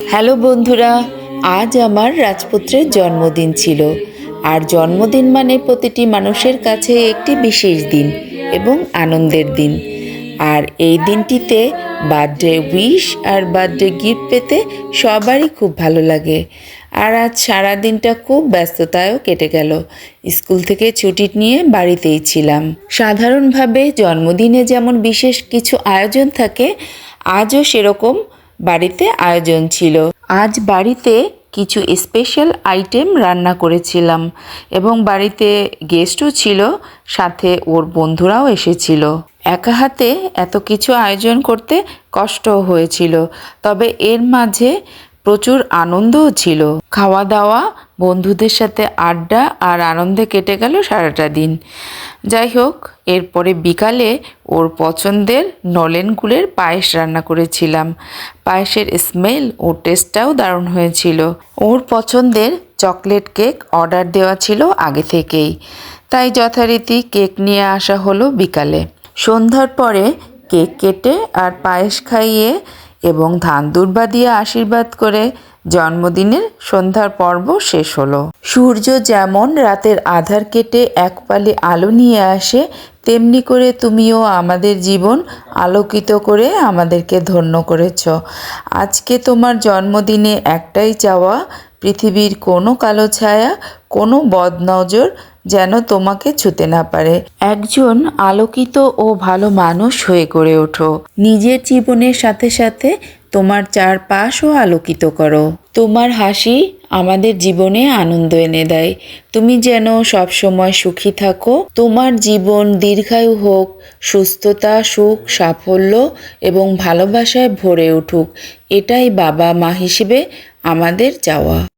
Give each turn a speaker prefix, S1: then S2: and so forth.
S1: Hello বন্ধুরা, আজ আমার রাজপুত্রের জন্মদিন ছিল। আর জন্মদিন মানে প্রতিটি মানুষের কাছে একটি বিশেষ দিন এবং আনন্দের দিন। আর এই দিনটিতে বার্থডে উইশ আর বার্থডে গিফট পেতে সবারই খুব ভালো লাগে। আর আজ সারা দিনটা খুব ব্যস্ততায়ও কেটে গেল। স্কুল থেকে ছুটি নিয়ে বাড়িতেই ছিলাম। সাধারণভাবে জন্মদিনে যেমন বিশেষ কিছু আয়োজন থাকে, আজও সেরকম বাড়িতে আয়োজন ছিল। আজ বাড়িতে কিছু স্পেশাল আইটেম রান্না করেছিলাম এবং বাড়িতে গেস্টও ছিল, সাথে ওর বন্ধুরাও এসেছিল। একা হাতে এত কিছু আয়োজন করতে কষ্ট হয়েছিল, তবে এর মাঝে প্রচুর আনন্দও ছিল। খাওয়া দাওয়া বন্ধুদের সাথে আড্ডা আর আনন্দে কেটে গেল সারাটা দিন। যাই হোক, এরপরে বিকালে ওর পছন্দের নলেন গুড়ের পায়েস রান্না করেছিলাম। পায়েসের স্মেল ও টেস্টটাও দারুণ হয়েছিল। ওর পছন্দের চকলেট কেক অর্ডার দেওয়া ছিল আগে থেকেই। তাই যথারীতি কেক নিয়ে আসা হলো বিকালে। সন্ধ্যার পরে কেক কেটে আর পায়েস খাইয়ে এবং ধান দুর্বা দিয়ে আশীর্বাদ করে জন্মদিনের সন্ধ্যার পর্ব শেষ হলো। সূর্য যেমন রাতের আধার কেটে এক পালে আলো নিয়ে আসে, তেমনি করে তুমিও আমাদের জীবন আলোকিত করে আমাদেরকে ধন্য করেছ। আজকে তোমার জন্মদিনে একটাই চাওয়া, পৃথিবীর কোনো কালো ছায়া, কোনো বদনজর যেন তোমাকে ছুতে না পারে। একজন আলোকিত ও ভালো মানুষ হয়ে গড়ে ওঠো। নিজের জীবনের সাথে সাথে তোমার চারপাশও আলোকিত করো। তোমার হাসি আমাদের জীবনে আনন্দ এনে দেয়। তুমি যেন সবসময় সুখী থাকো। তোমার জীবন দীর্ঘায়ু হোক, সুস্থতা, সুখ, সাফল্য এবং ভালোবাসায় ভরে উঠুক। এটাই বাবা মা হিসেবে আমাদের চাওয়া।